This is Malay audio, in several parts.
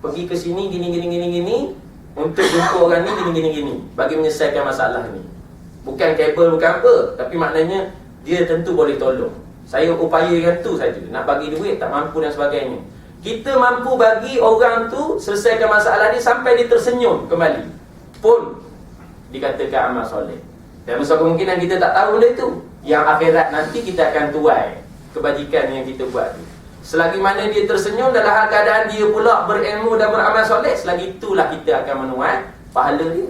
pergi ke sini gini gini gini gini untuk jumpa orang ni gini gini gini bagi menyelesaikan masalah ni. Bukan kabel bukan apa, tapi maknanya dia tentu boleh tolong. Saya upayakan tu saja. Nak bagi duit tak mampu dan sebagainya. Kita mampu bagi orang tu selesaikan masalah dia sampai dia tersenyum kembali. Pun dikatakan amal soleh. Dan besar kemungkinan kita tak tahu benda tu. Yang akhirat nanti kita akan tuai kebajikan yang kita buat tu. Selagi mana dia tersenyum dalam hal keadaan dia pula berilmu dan beramal soleh, selagi itulah kita akan menuai pahala dia.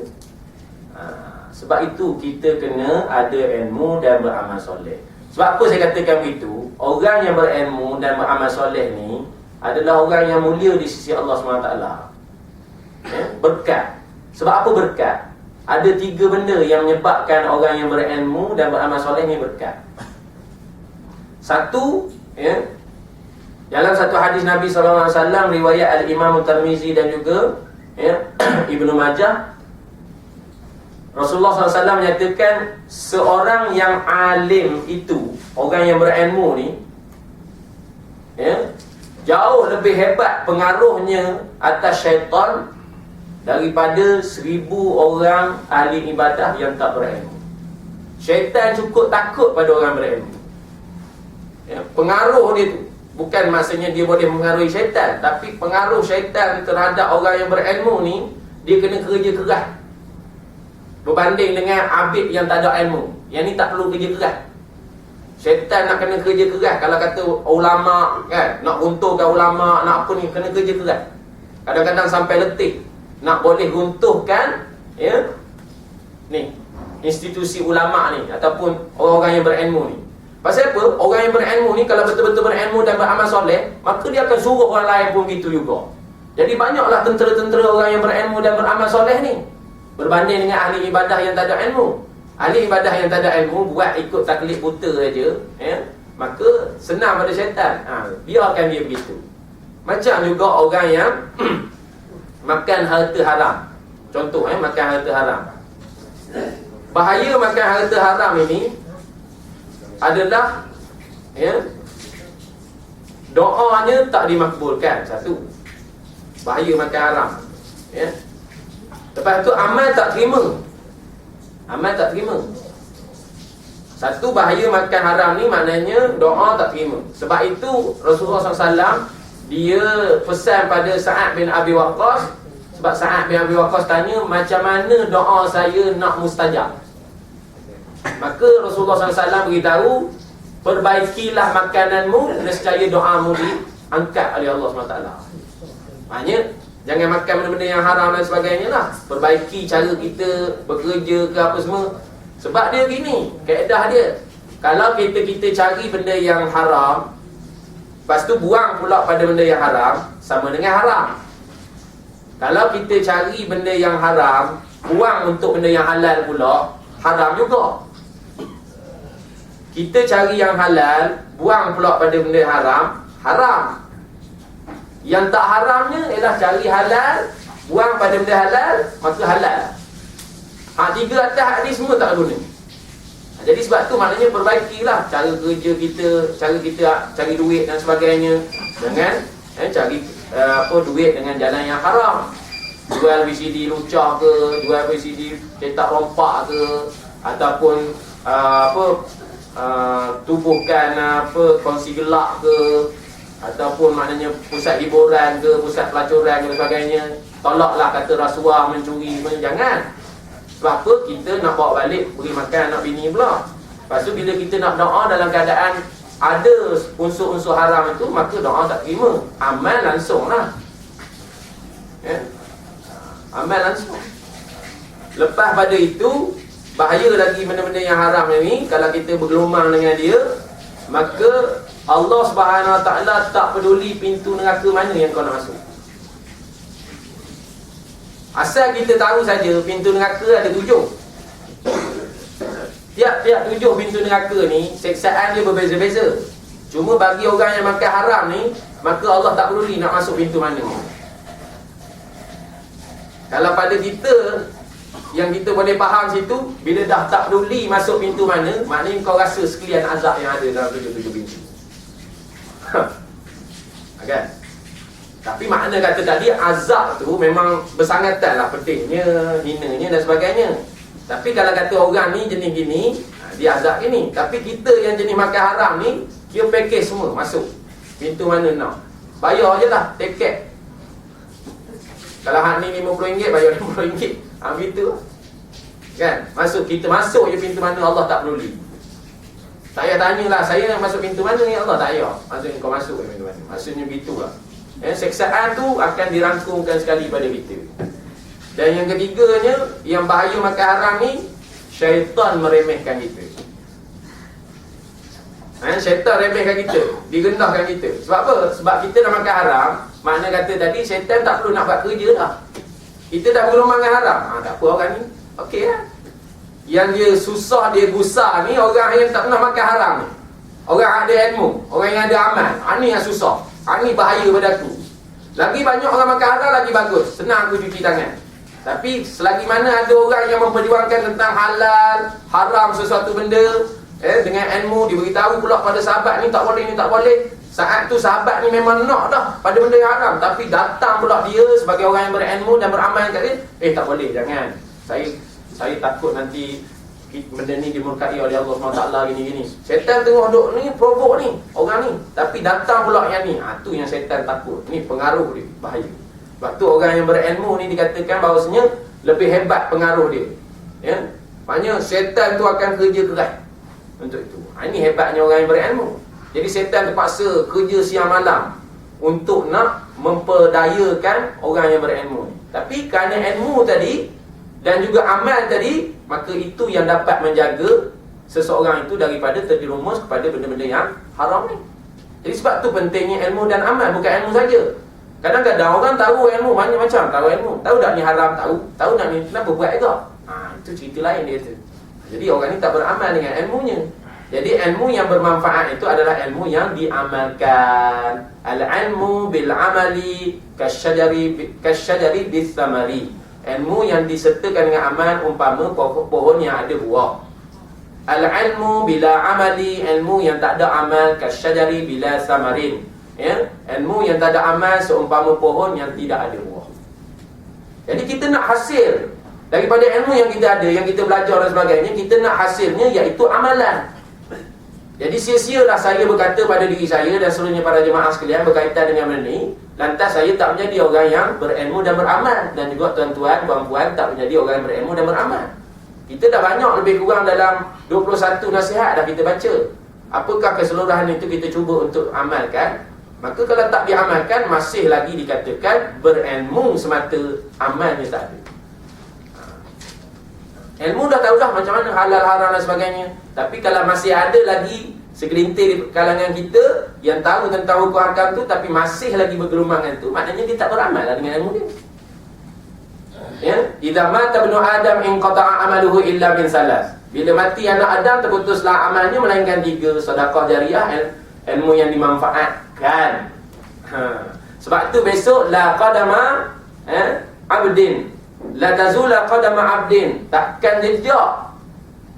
Ha, sebab itu kita kena ada ilmu dan beramal soleh. Sebab apa saya katakan begitu? Orang yang berilmu dan beramal soleh ni adalah orang yang mulia di sisi Allah SWT. Ya? Berkat. Sebab apa berkat? Ada tiga benda yang menyebabkan orang yang berilmu dan beramal soleh ni berkat. Satu, ya, dalam satu hadis Nabi SAW riwayat Al-Imam Tirmizi dan juga ya, Ibnu Majah Rasulullah SAW menyatakan seorang yang alim itu, orang yang berilmu ni ya, jauh lebih hebat pengaruhnya atas syaitan daripada seribu orang ahli ibadah yang tak berilmu. Syaitan cukup takut pada orang berilmu. Ya, pengaruh dia tu Bukan maksudnya dia boleh mengaruhi syaitan Tapi pengaruh syaitan terhadap orang yang berilmu ni Dia kena kerja keras. Berbanding dengan abid yang tak ada ilmu Yang ni tak perlu kerja keras. Syaitan nak kena kerja keras Kalau kata ulama kan Nak runtuhkan ulama Nak apa ni Kena kerja keras. Kadang-kadang sampai letih Nak boleh runtuhkan Ya Ni Institusi ulama ni Ataupun orang-orang yang berilmu ni Pasal apa? Orang yang berilmu ni kalau betul-betul berilmu dan beramal soleh, maka dia akan suruh orang lain pun gitu juga. Jadi banyaklah tentera-tentera orang yang berilmu dan beramal soleh ni. Berbanding dengan ahli ibadah yang tak ada ilmu. Ahli ibadah yang tak ada ilmu buat ikut taklid buta saja, ya. Maka senang pada syaitan. Ha, biarkan dia begitu. Macam juga orang yang makan harta haram. Contoh eh makan harta haram. Bahaya makan harta haram ini adalah ya doanya tak dimakbulkan. Satu bahaya makan haram ya. Lepas tu amal tak terima. Amal tak terima. Satu bahaya makan haram ni maknanya doa tak terima. Sebab itu Rasulullah SAW dia pesan pada Sa'ad bin Abi Waqqas. Sebab Sa'ad bin Abi Waqqas tanya macam mana doa saya nak mustajab Maka Rasulullah SAW beritahu Perbaikilah makananmu Nescaya doamu diangkat oleh Allah SWT Maknanya Jangan makan benda-benda yang haram dan sebagainya lah. Perbaiki cara kita bekerja ke apa semua. Sebab dia gini Keedah dia. Kalau kita-kita cari benda yang haram Lepas tu buang pula pada benda yang haram Sama dengan haram. Kalau kita cari benda yang haram Buang untuk benda yang halal pula Haram juga kita cari yang halal Buang pula pada benda haram Haram. Yang tak haramnya ialah cari halal Buang pada benda halal Maka halal. Ha, Tiga atas hadis semua tak guna. Ha, Jadi sebab tu maknanya perbaikilah Cara kerja kita Cara kita cari duit dan sebagainya. Dengan eh, Cari uh, apa duit dengan jalan yang haram. Jual VCD lucah ke Jual VCD cetak rompak ke Ataupun uh, apa Uh, tubuhkan apa kongsi gelak ke ataupun maknanya pusat hiburan ke pusat pelacuran dan sebagainya tolaklah kata rasuah mencuri. Jangan. Sebab apa? Kita nak bawa balik beri makan anak bini pula. Lepas tu bila kita nak doa dalam keadaan ada unsur-unsur haram itu maka doa tak terima. Amal langsung lah. Ya? amal langsung. Lepas pada itu bahaya lagi benda-benda yang haram ni kalau kita bergelumang dengan dia maka Allah Subhanahu Wa Taala tak peduli pintu neraka mana yang kau nak masuk. Asal kita tahu saja pintu neraka ada tujuh. Tiap-tiap tujuh pintu neraka ni seksaan dia berbeza-beza. Cuma bagi orang yang makan haram ni maka Allah tak peduli nak masuk pintu mana. Kalau pada kita yang kita boleh faham situ bila dah tak peduli masuk pintu mana maknanya kau rasa sekalian azab yang ada dalam tujuh-tujuh pintu ha. kan Tapi makna kata tadi azab tu memang bersangatan lah pedihnya, hinanya dan sebagainya. Tapi kalau kata orang ni jenis gini, ha, dia azab gini. Tapi kita yang jenis makan haram ni, dia package semua masuk. Pintu mana nak. Bayar je lah, tiket. Kalau hak ni RM50, bayar RM50. Ha, gitu lah. Kan? Masuk, kita masuk je pintu mana Allah tak peduli. Saya tanyalah, saya masuk pintu mana ni Allah tak payah. Maksudnya kau masuk ke pintu mana. Maksudnya begitulah. Eh, seksaan tu akan dirangkumkan sekali pada kita. Dan yang ketiganya, yang bahaya makan haram ni, syaitan meremehkan kita. Eh, syaitan remehkan kita, digendahkan kita. Sebab apa? Sebab kita dah makan haram, makna kata tadi, syaitan tak perlu nak buat kerja dah. Kita dah belum makan haram. Ha, tak apa orang ni. Okey lah. Yang dia susah, dia gusar ni, orang yang tak pernah makan haram ni. Orang ada ilmu, orang yang ada amal. Ha, ni yang susah. Ha, ni bahaya pada aku. Lagi banyak orang makan haram, lagi bagus. Senang aku cuci tangan. Tapi selagi mana ada orang yang memperjuangkan tentang halal, haram sesuatu benda, eh, dengan ilmu, diberitahu pula pada sahabat ni tak boleh, ni tak boleh. Saat tu sahabat ni memang nak dah pada benda yang haram. Tapi datang pula dia sebagai orang yang berilmu dan beramal kat dia, eh tak boleh, jangan. Saya saya takut nanti benda ni dimurkai oleh Allah SWT gini-gini. Setan tengok duk ni, provok ni, orang ni. Tapi datang pula yang ni. Ha, tu yang setan takut. Ni pengaruh dia, bahaya. Sebab tu orang yang berilmu ni dikatakan bahawasanya lebih hebat pengaruh dia. Ya? Maknanya setan tu akan kerja keras untuk itu. Ha, ini hebatnya orang yang berilmu. Jadi setan terpaksa kerja siang malam untuk nak memperdayakan orang yang berilmu. Tapi kerana ilmu tadi dan juga amal tadi maka itu yang dapat menjaga seseorang itu daripada terjerumus kepada benda-benda yang haram ni. Jadi sebab tu pentingnya ilmu dan amal bukan ilmu saja. Kadang-kadang orang tahu ilmu banyak macam, tahu ilmu, tahu tak ni haram, tahu, tahu nak ni kenapa buat juga. Ha, itu cerita lain dia tu. Jadi orang ni tak beramal dengan ilmunya. Jadi ilmu yang bermanfaat itu adalah ilmu yang diamalkan. Al-ilmu bil amali kasyajari kasyajari bis samari. Ilmu yang disertakan dengan amal umpama pohon yang ada buah. Al-ilmu bila amali ilmu yang tak ada amal kasyajari bila samarin. Ya, ilmu yang tak ada amal seumpama pohon yang tidak ada buah. Jadi kita nak hasil daripada ilmu yang kita ada, yang kita belajar dan sebagainya, kita nak hasilnya iaitu amalan. Jadi sia-sialah saya berkata pada diri saya dan seluruhnya para jemaah sekalian berkaitan dengan benda ini Lantas saya tak menjadi orang yang berilmu dan beramal. Dan juga tuan-tuan, puan-puan tak menjadi orang yang berilmu dan beramal. Kita dah banyak lebih kurang dalam 21 nasihat dah kita baca. Apakah keseluruhan itu kita cuba untuk amalkan? Maka kalau tak diamalkan masih lagi dikatakan berilmu semata amalnya tak ada. Ilmu dah tahu dah macam mana halal haram dan sebagainya. Tapi kalau masih ada lagi segelintir di kalangan kita yang tahu tentang hukum hakam tu tapi masih lagi bergerumangan tu maknanya dia tak beramal lah dengan ilmu dia. Ya? Idza mata ibnu adam in qata'a amaluhu illa min salas. Bila mati anak adam terputuslah amalnya melainkan tiga. Sedekah jariah ilmu yang dimanfaatkan. Ha. sebab tu besok la qadama eh, abdin la tazula qadama abdin. Takkan jejak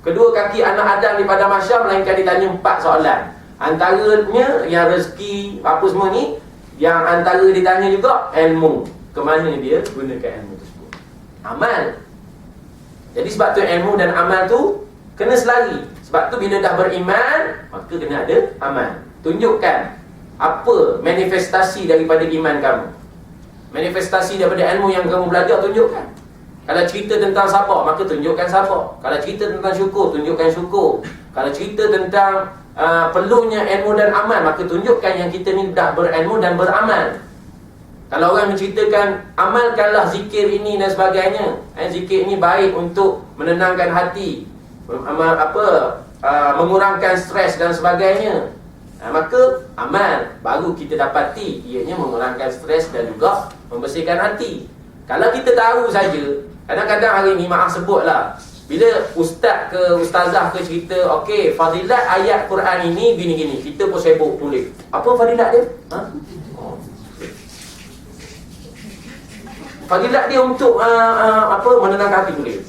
Kedua kaki anak Adam di pada masyar Melainkan ditanya empat soalan. Antaranya yang rezeki Apa semua ni Yang antara ditanya juga Ilmu. Kemana dia gunakan ilmu tersebut? Amal. Jadi sebab tu ilmu dan amal tu Kena selari. Sebab tu bila dah beriman Maka kena ada amal. Tunjukkan Apa manifestasi daripada iman kamu Manifestasi daripada ilmu yang kamu belajar Tunjukkan kalau cerita tentang sabar, maka tunjukkan sabar. Kalau cerita tentang syukur, tunjukkan syukur. Kalau cerita tentang uh, perlunya ilmu dan amal, maka tunjukkan yang kita ni dah berilmu dan beramal. Kalau orang menceritakan, amalkanlah zikir ini dan sebagainya. Eh, zikir ini baik untuk menenangkan hati. Amal apa? Uh, mengurangkan stres dan sebagainya. Uh, maka amal baru kita dapati ianya mengurangkan stres dan juga membersihkan hati. Kalau kita tahu saja Kadang-kadang hari ni maaf sebutlah Bila ustaz ke ustazah ke cerita Okey, fadilat ayat Quran ini gini-gini Kita pun sibuk tulis Apa fadilat dia? Ha? Fadilat dia untuk uh, uh, apa menenangkan hati tulis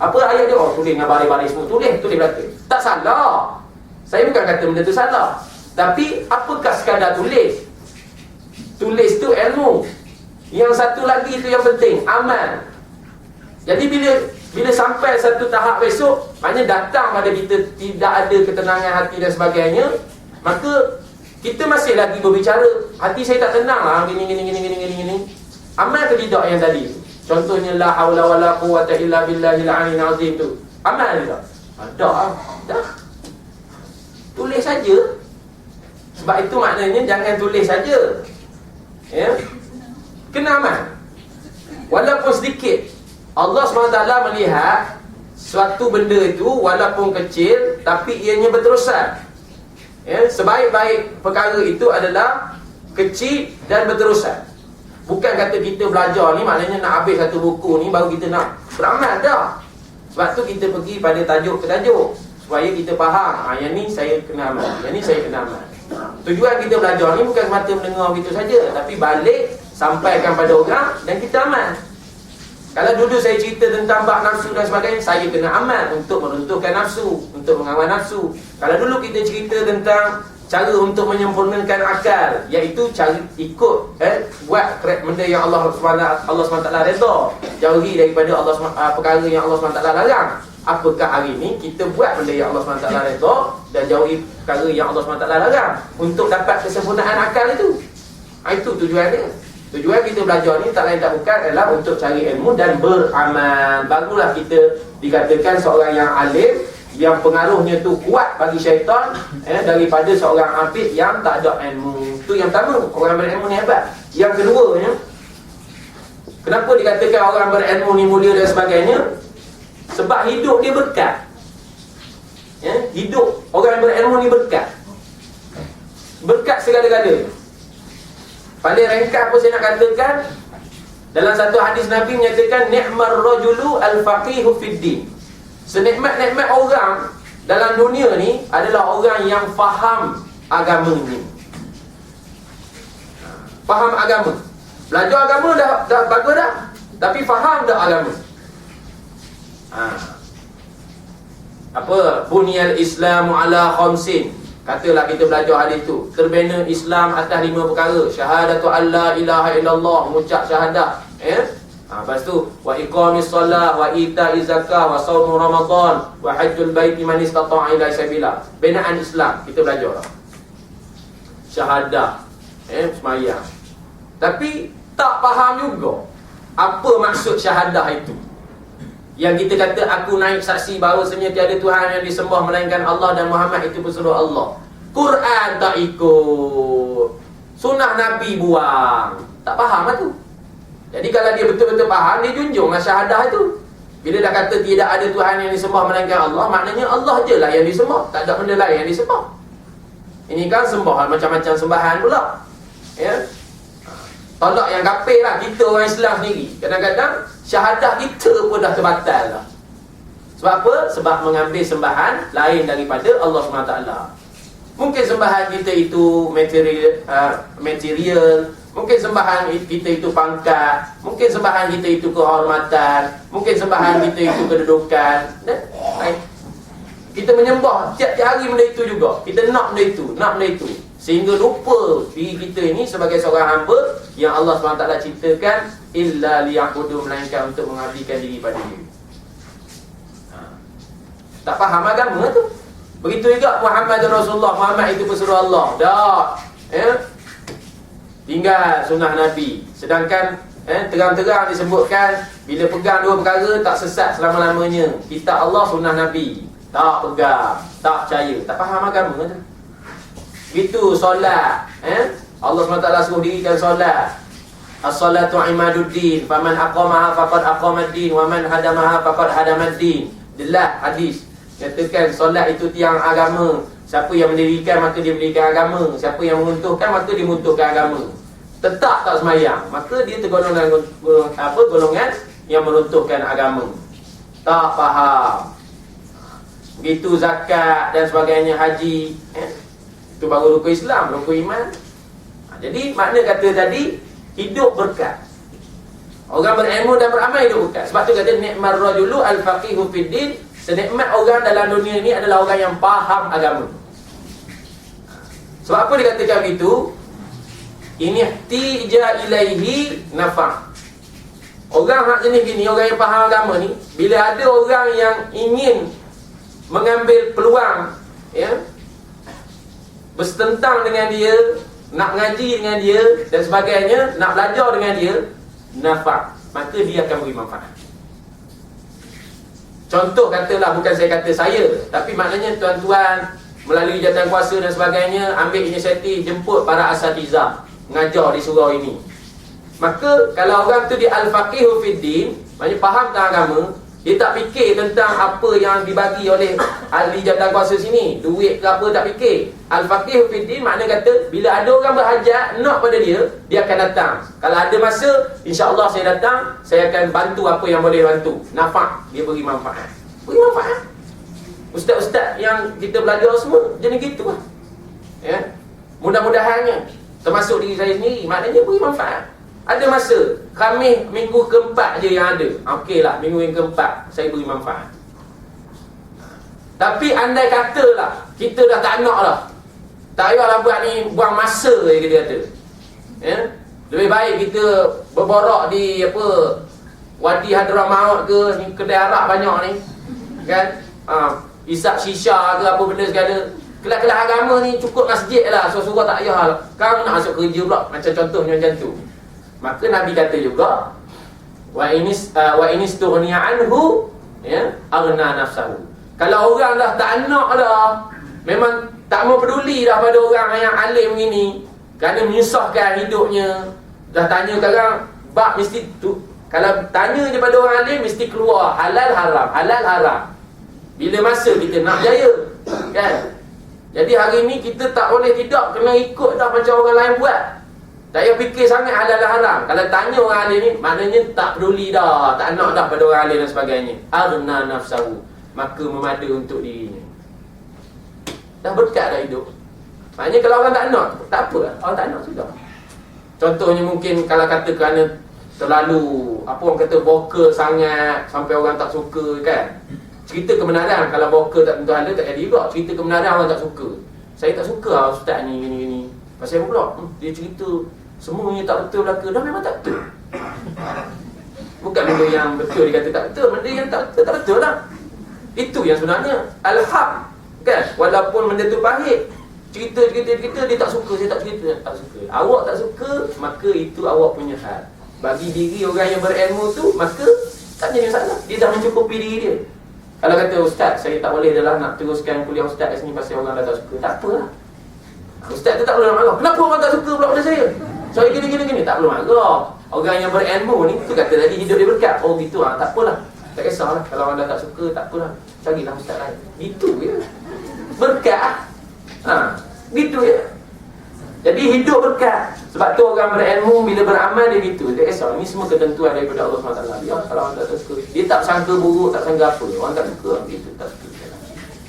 Apa ayat dia? Oh tulis dengan baris-baris semua Tulis, tulis belakang Tak salah Saya bukan kata benda tu salah Tapi apakah sekadar tulis tulis tu ilmu. Yang satu lagi itu yang penting, amal. Jadi bila bila sampai satu tahap besok, maknanya datang pada kita tidak ada ketenangan hati dan sebagainya, maka kita masih lagi berbicara, hati saya tak tenang lah, gini gini gini gini gini gini. Amal ke tidak yang tadi? Contohnya la haula wala quwwata illa billahil aliyyil azim tu. Amal ke tak? Ada ah. Dah. Tulis saja. Sebab itu maknanya jangan tulis saja. Ya. Kena amal. Walaupun sedikit. Allah SWT melihat suatu benda itu walaupun kecil tapi ianya berterusan. Ya, sebaik-baik perkara itu adalah kecil dan berterusan. Bukan kata kita belajar ni maknanya nak habis satu buku ni baru kita nak beramal dah. Sebab tu kita pergi pada tajuk ke tajuk supaya kita faham. Ah yang ni saya kena amal. Yang ni saya kena amal. Tujuan kita belajar ni bukan semata mendengar begitu saja tapi balik sampaikan pada orang dan kita amal. Kalau dulu saya cerita tentang bak nafsu dan sebagainya, saya kena amal untuk meruntuhkan nafsu, untuk mengawal nafsu. Kalau dulu kita cerita tentang cara untuk menyempurnakan akal, iaitu cara ikut eh buat benda yang Allah SWT Allah SWT redha, jauhi daripada Allah SWT, uh, perkara yang Allah SWT larang. Apakah hari ini kita buat benda yang Allah SWT redha dan jauhi perkara yang Allah SWT larang untuk dapat kesempurnaan akal itu? Itu tujuannya. Tujuan kita belajar ni tak lain tak bukan adalah untuk cari ilmu dan beramal. Barulah kita dikatakan seorang yang alim yang pengaruhnya tu kuat bagi syaitan eh, daripada seorang abid yang tak ada ilmu. Tu yang pertama, orang berilmu ni hebat. Yang kedua ya, kenapa dikatakan orang berilmu ni mulia dan sebagainya? Sebab hidup dia berkat. Ya, hidup orang berilmu ni berkat. Berkat segala-galanya. Paling ringkas apa saya nak katakan Dalam satu hadis Nabi menyatakan Ni'mar rajulu al-faqihu fid din Senikmat-nikmat orang Dalam dunia ni Adalah orang yang faham agama ni. Faham agama. Belajar agama dah, dah bagus dah Tapi faham dah agama? Ha. Apa? Bunyal islamu ala khamsin Katalah kita belajar hadis tu Terbina Islam atas lima perkara. Syahadatu Allah ilaha illallah Mengucap syahadah eh? ha, Lepas tu Wa iqamis salah Wa ita'i zakah Wa sawmu ramadan Wa hajjul baiti man istata'a ila sabila. Binaan Islam Kita belajar lah. Syahadah eh, Semayang. Tapi Tak faham juga Apa maksud syahadah itu yang kita kata aku naik saksi bahawa sebenarnya tiada Tuhan yang disembah melainkan Allah dan Muhammad itu pesuruh Allah. Quran tak ikut. Sunnah Nabi buang. Tak faham lah tu. Jadi kalau dia betul-betul faham, dia junjung lah syahadah itu. Bila dah kata tidak ada Tuhan yang disembah melainkan Allah, maknanya Allah je lah yang disembah. Tak ada benda lain yang disembah. Ini kan sembah macam-macam sembahan pula. Ya. Tolak yang kafir lah kita orang Islam sendiri. Kadang-kadang syahadah kita pun dah terbatal lah. Sebab apa? Sebab mengambil sembahan lain daripada Allah SWT. Mungkin sembahan kita itu material, uh, material Mungkin sembahan kita itu pangkat Mungkin sembahan kita itu kehormatan Mungkin sembahan kita itu kedudukan Kita menyembah tiap-tiap hari benda itu juga Kita nak benda itu, nak benda itu Sehingga lupa diri kita ini sebagai seorang hamba Yang Allah SWT ciptakan illa liyaqudu melainkan untuk mengabdikan diri pada dia. Ha. Tak faham agama tu. Begitu juga Muhammad Rasulullah, Muhammad itu pesuruh Allah. Dah. Ya. Tinggal sunnah Nabi. Sedangkan eh, terang-terang disebutkan bila pegang dua perkara tak sesat selama-lamanya. Kita Allah sunnah Nabi. Tak pegang, tak percaya, tak faham agama tu. Itu solat, eh? Allah SWT suruh dirikan solat. As-salatu imaduddin. Faman aqamaha faqad aqamaddin. Wa man hadamaha faqad hadamaddin. Jelas hadis. Katakan solat itu tiang agama. Siapa yang mendirikan maka dia mendirikan agama. Siapa yang menguntuhkan maka dia menguntuhkan agama. Tetap tak semayang. Maka dia tergolong dalam apa, golongan Yang meruntuhkan agama. Tak faham. Begitu zakat dan sebagainya haji eh? Itu baru rukun Islam, rukun iman ha, Jadi makna kata tadi hidup berkat. Orang berilmu dan beramal hidup berkat. Sebab tu kata nikmar rajulu al-faqihu fid senikmat orang dalam dunia ini adalah orang yang faham agama. Sebab apa dikatakan begitu? Ini tija ilaihi nafa. Orang hak jenis gini, orang yang faham agama ni, bila ada orang yang ingin mengambil peluang, bertentang dengan dia, nak ngaji dengan dia dan sebagainya, nak belajar dengan dia, nafa. Maka dia akan beri manfaat. Contoh katalah bukan saya kata saya, tapi maknanya tuan-tuan melalui jawatan kuasa dan sebagainya ambil inisiatif jemput para asatizah mengajar di surau ini. Maka kalau orang tu di al-faqihu fid din, maknanya faham tentang agama, dia tak fikir tentang apa yang dibagi oleh ahli jabatan kuasa sini, duit ke apa tak fikir. Al-faqihu fid din makna kata bila ada orang berhajat nak pada dia, dia akan datang. Kalau ada masa, insya-Allah saya datang, saya akan bantu apa yang boleh bantu. Nafak, dia beri manfaat. Beri manfaat. Ustaz-ustaz yang kita belajar semua jenis gitu lah. Ya. Mudah-mudahannya termasuk diri saya sendiri, maknanya beri manfaat. Ada masa kami minggu keempat je yang ada. Okeylah minggu yang keempat Saya beri manfaat. Tapi andai katalah Kita dah tak nak lah. Tak payahlah buat ni Buang masa je kita kata. Ya? Lebih baik kita Berborak di apa Wadi Hadramaut ke ni Kedai Arab banyak ni. Kan? Ha, Isap shisha ke apa benda segala. Kelas-kelas agama ni cukup masjid lah. Suruh-suruh tak payah lah. Kau nak masuk kerja pula Macam contohnya macam tu Maka Nabi kata juga wa inis uh, wa inis tughniya anhu ya aghna nafsahu. Kalau orang dah tak nak dah memang tak mau peduli dah pada orang yang alim begini kerana menyusahkan hidupnya. Dah tanya sekarang bab mesti tu kalau tanya je pada orang alim mesti keluar halal haram halal haram. Bila masa kita nak jaya kan? Jadi hari ni kita tak boleh tidak kena ikut dah macam orang lain buat tak payah fikir sangat halal dan haram. Kalau tanya orang alim ni, maknanya tak peduli dah. Tak nak dah pada orang alim dan sebagainya. Arna nafsahu. Maka memada untuk dirinya. Dah berkat dah hidup. Maknanya kalau orang tak nak, tak apa lah. Orang tak nak sudah. Contohnya mungkin kalau kata kerana terlalu, apa orang kata, vokal sangat sampai orang tak suka kan. Cerita kebenaran, kalau vokal tak tentu ada, tak jadi juga. Cerita kebenaran orang tak suka. Saya tak suka lah ustaz ni, gini, gini. Pasal apa pula? Hmm, dia cerita Semuanya tak betul belaka Dah memang tak betul. Bukan benda yang betul dia kata tak betul Benda yang tak betul, tak betul lah. Itu yang sebenarnya. Al-Haq Kan? Walaupun benda tu pahit Cerita, cerita, cerita Dia tak suka, saya tak cerita. Tak suka. Awak tak suka Maka itu awak punya hal Bagi diri orang yang berilmu tu Maka Tak jadi masalah. Dia dah mencukupi diri dia. Kalau kata Ustaz Saya tak boleh adalah nak teruskan kuliah Ustaz kat sini Pasal orang dah tak suka. Tak apalah Ustaz tu tak perlu nak marah. Kenapa orang tak suka pula pada saya saya gini gini gini tak perlu marah. Orang yang berilmu ni tu kata tadi hidup dia berkat. Oh gitu ah tak apalah. Tak kisahlah kalau anda tak suka tak apalah. Carilah ustaz lain. Itu ya. Berkat. Ha, gitu ya. Jadi hidup berkat. Sebab tu orang berilmu bila beramal dia gitu. Tak kisah. Ini semua ketentuan daripada Allah SWT. Ya, kalau orang tak suka. Dia tak sangka buruk, tak sangka apa. Orang tak suka. Gitu, tak suka.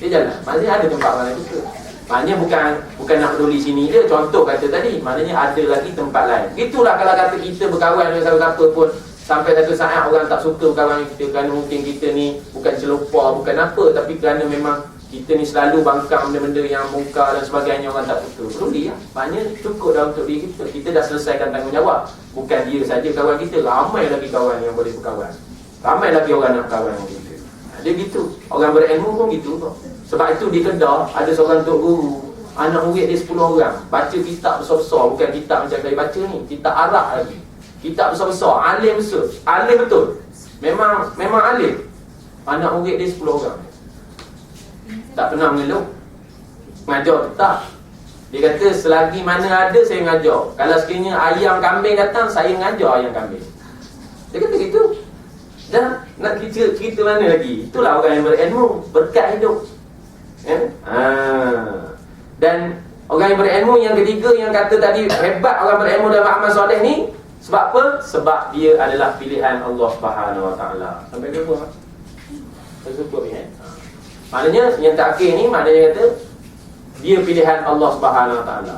Dia jalan. Maksudnya ada tempat orang yang suka. Maknanya bukan bukan nak peduli sini. Je Contoh kata tadi Maknanya ada lagi tempat lain. Itulah kalau kata kita berkawan dengan siapa-siapa pun Sampai satu saat orang tak suka berkawan dengan kita Kerana mungkin kita ni bukan celupar Bukan apa Tapi kerana memang kita ni selalu bangkang benda-benda yang muka dan sebagainya Orang tak suka. Peduli lah Maknanya cukup dah untuk diri kita. Kita dah selesaikan tanggungjawab. Bukan dia saja kawan kita Ramai lagi kawan yang boleh berkawan. Ramai lagi orang nak kawan dengan kita. Dia gitu. Orang berilmu pun gitu kok sebab itu di Kedah ada seorang tok guru. Anak murid dia 10 orang. Baca kitab besar-besar. Bukan kitab macam saya baca ni. Kitab Arab lagi. Kitab besar-besar. Alim besar. Alim betul. Memang memang alim. Anak murid dia 10 orang. Tak pernah mengeluh. Ngajar tak Dia kata selagi mana ada saya ngajar Kalau sekiranya ayam kambing datang Saya ngajar ayam kambing. Dia kata gitu. Dan nak cerita, cerita mana lagi? Itulah orang yang berilmu. Berkat hidup ya? ha. Dan orang yang berilmu yang ketiga yang kata tadi hebat orang berilmu dalam amal soleh ni sebab apa? Sebab dia adalah pilihan Allah Subhanahu Wa Taala. Sampai ke apa? Tersebut ya. Ha. Maknanya yang terakhir ni maknanya kata dia pilihan Allah Subhanahu Wa Taala.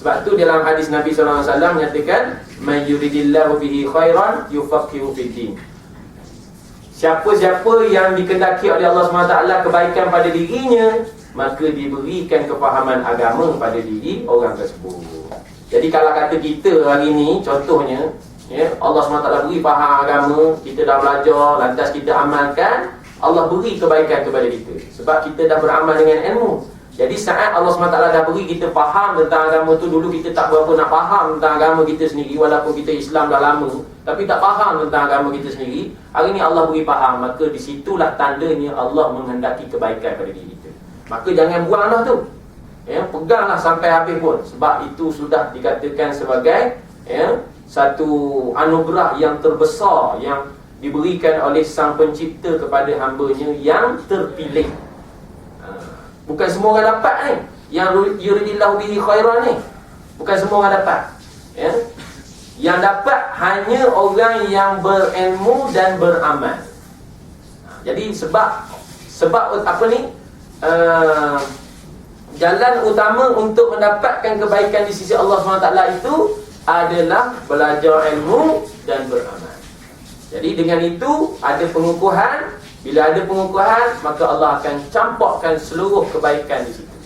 Sebab tu dalam hadis Nabi sallallahu alaihi wasallam menyatakan may yuridillahu bihi khairan yufaqihu fid din. Siapa-siapa yang dikendaki oleh Allah SWT kebaikan pada dirinya Maka diberikan kefahaman agama pada diri orang tersebut Jadi kalau kata kita hari ni contohnya ya, Allah SWT beri faham agama, kita dah belajar, lantas kita amalkan, Allah beri kebaikan kepada kita. Sebab kita dah beramal dengan ilmu. Jadi saat Allah SWT dah beri kita faham tentang agama tu Dulu kita tak berapa nak faham tentang agama kita sendiri Walaupun kita Islam dah lama Tapi tak faham tentang agama kita sendiri. Hari ni Allah beri faham Maka disitulah tandanya Allah menghendaki kebaikan pada diri kita. Maka jangan buanglah tu. Ya, Peganglah sampai habis pun. Sebab itu sudah dikatakan sebagai ya, Satu anugerah yang terbesar Yang diberikan oleh sang pencipta kepada hambanya Yang terpilih. Bukan semua orang dapat ni. Yang yuridillahu bihi khairan ni. Bukan semua orang dapat. Ya? Yang dapat hanya orang yang berilmu dan beramal ha, Jadi sebab Sebab apa ni uh, Jalan utama untuk mendapatkan kebaikan di sisi Allah SWT itu Adalah belajar ilmu dan beramal Jadi dengan itu ada pengukuhan bila ada pengukuhan, maka Allah akan campakkan seluruh kebaikan di situ.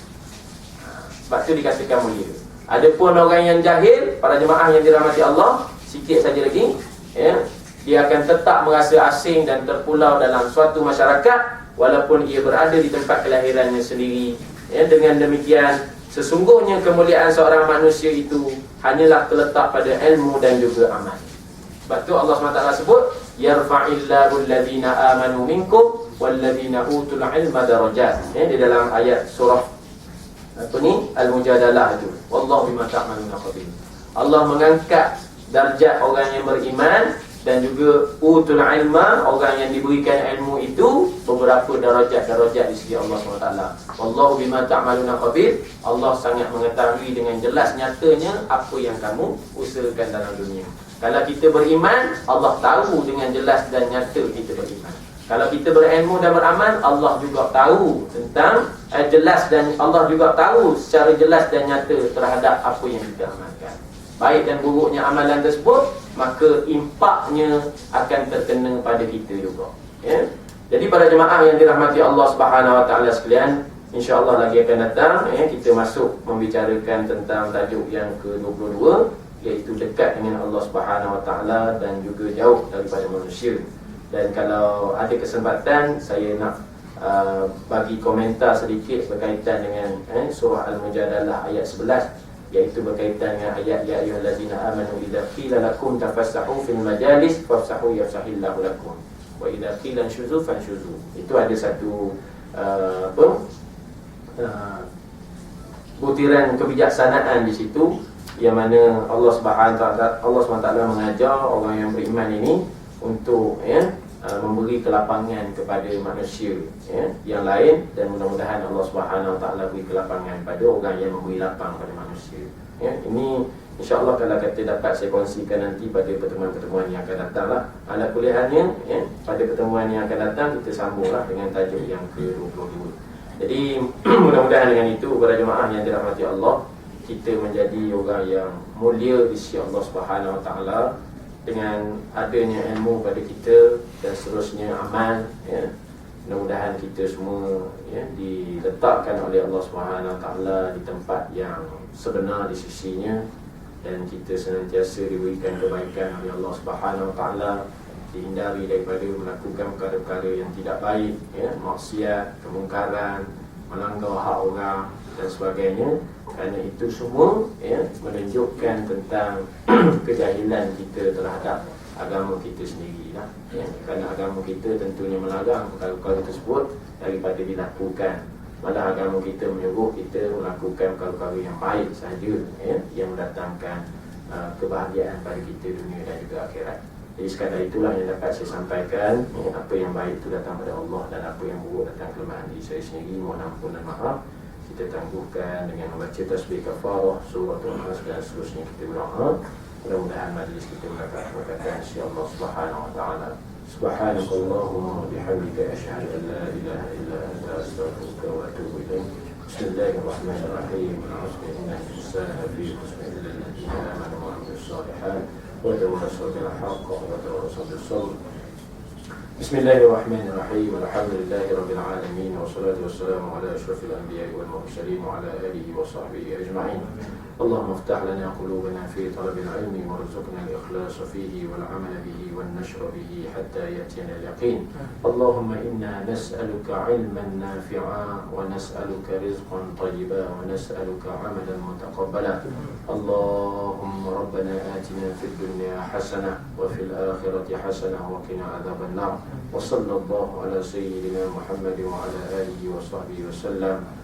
Ha, sebab itu dikatakan mulia. Adapun orang yang jahil, para jemaah yang dirahmati Allah, sikit saja lagi, ya, dia akan tetap merasa asing dan terpulau dalam suatu masyarakat walaupun ia berada di tempat kelahirannya sendiri. Ya, dengan demikian, sesungguhnya kemuliaan seorang manusia itu hanyalah terletak pada ilmu dan juga amal. Sebab itu Allah SWT sebut yarfa'illahu alladhina amanu minkum walladhina utul ilma darajat ya di dalam ayat surah apa ni? Al-mujadalah itu wallahu bima ta'maluna khabir. Allah mengangkat darjat orang yang beriman dan juga utul ilma orang yang diberikan ilmu itu beberapa darajat-darajat di sisi Allah SWT wallahu bima ta'maluna khabir. Allah sangat mengetahui dengan jelas nyatanya apa yang kamu usahakan dalam dunia. Kalau kita beriman, Allah tahu dengan jelas dan nyata kita beriman. Kalau kita berilmu dan beramal, Allah juga tahu tentang eh, jelas dan Allah juga tahu secara jelas dan nyata terhadap apa yang kita amalkan. Baik dan buruknya amalan tersebut, maka impaknya akan terkena pada kita juga. Ya? Jadi pada jemaah yang dirahmati Allah Subhanahu Wa Taala sekalian, insya-Allah lagi akan datang ya, kita masuk membicarakan tentang tajuk yang ke-22 iaitu dekat dengan Allah Subhanahu Wa Taala dan juga jauh daripada manusia. Dan kalau ada kesempatan saya nak uh, bagi komentar sedikit berkaitan dengan eh, surah Al-Mujadalah ayat 11 iaitu berkaitan dengan ayat ya ayyuhallazina amanu idza qila lakum tafassahu fil majalis fafsahu yafsahillahu lakum wa idza qila shuzu fanshuzu. Itu ada satu uh, apa? Uh, butiran kebijaksanaan di situ yang mana Allah Subhanahu Allah SWT mengajar orang yang beriman ini untuk ya uh, memberi kelapangan kepada manusia ya yang lain dan mudah-mudahan Allah Subhanahu taala beri kelapangan pada orang yang memberi lapang pada manusia ya. Ini insyaallah kalau kita dapat saya kongsikan nanti pada pertemuan-pertemuan yang akan datang lah. Ala kuliahnya ya pada pertemuan yang akan datang kita sambunglah dengan tajuk yang ke-22 jadi mudah-mudahan dengan itu para jemaah yang dirahmati Allah kita menjadi orang yang mulia di sisi Allah Subhanahu Wa Taala dengan adanya ilmu pada kita dan seterusnya amal ya. Mudah-mudahan kita semua ya diletakkan oleh Allah Subhanahu Taala di tempat yang sebenar di sisinya dan kita senantiasa diberikan kebaikan oleh Allah Subhanahu Taala dihindari daripada melakukan perkara-perkara yang tidak baik ya. Maksiat kemungkaran melanggar hak orang dan sebagainya. Kerana itu semua ya, menunjukkan tentang kejahilan kita terhadap agama kita sendiri ya. Kerana agama kita tentunya melarang perkara-perkara tersebut daripada dilakukan. Malah agama kita menyuruh kita melakukan perkara-perkara yang baik sahaja ya, Yang mendatangkan uh, kebahagiaan pada kita dunia dan juga akhirat. Jadi sekadar itulah yang dapat saya sampaikan ya, Apa yang baik itu datang pada Allah dan apa yang buruk datang kelemahan diri saya sendiri. Mohon ampun dan maaf kita tangguhkan dengan membaca tasbih kafarah surah Al-Nas dan seterusnya kita berdoa mudah-mudahan majlis kita mendapat berkatan si Allah Subhanahu wa taala سبحانك اللهم وبحمدك أشهد أن لا إله إلا أنت أستغفرك وأتوب إليك بسم الله الرحمن الرحيم العصر إن الإنسان لفي خسر إلا الذين آمنوا وعملوا الصالحات وتواصوا بالحق وتواصوا بالصبر بسم الله الرحمن الرحيم والحمد لله رب العالمين والصلاة والسلام على أشرف الأنبياء والمرسلين وعلى آله وصحبه أجمعين. اللهم افتح لنا قلوبنا في طلب العلم وارزقنا الإخلاص فيه والعمل به والنشر به حتى يأتينا اليقين. اللهم إنا نسألك علما نافعا ونسألك رزقا طيبا ونسألك عملا متقبلا. اللهم ربنا آتنا في الدنيا حسنة وفي الآخرة حسنة وقنا عذاب النار. وصلى الله على سيدنا محمد وعلى آله وصحبه وسلم.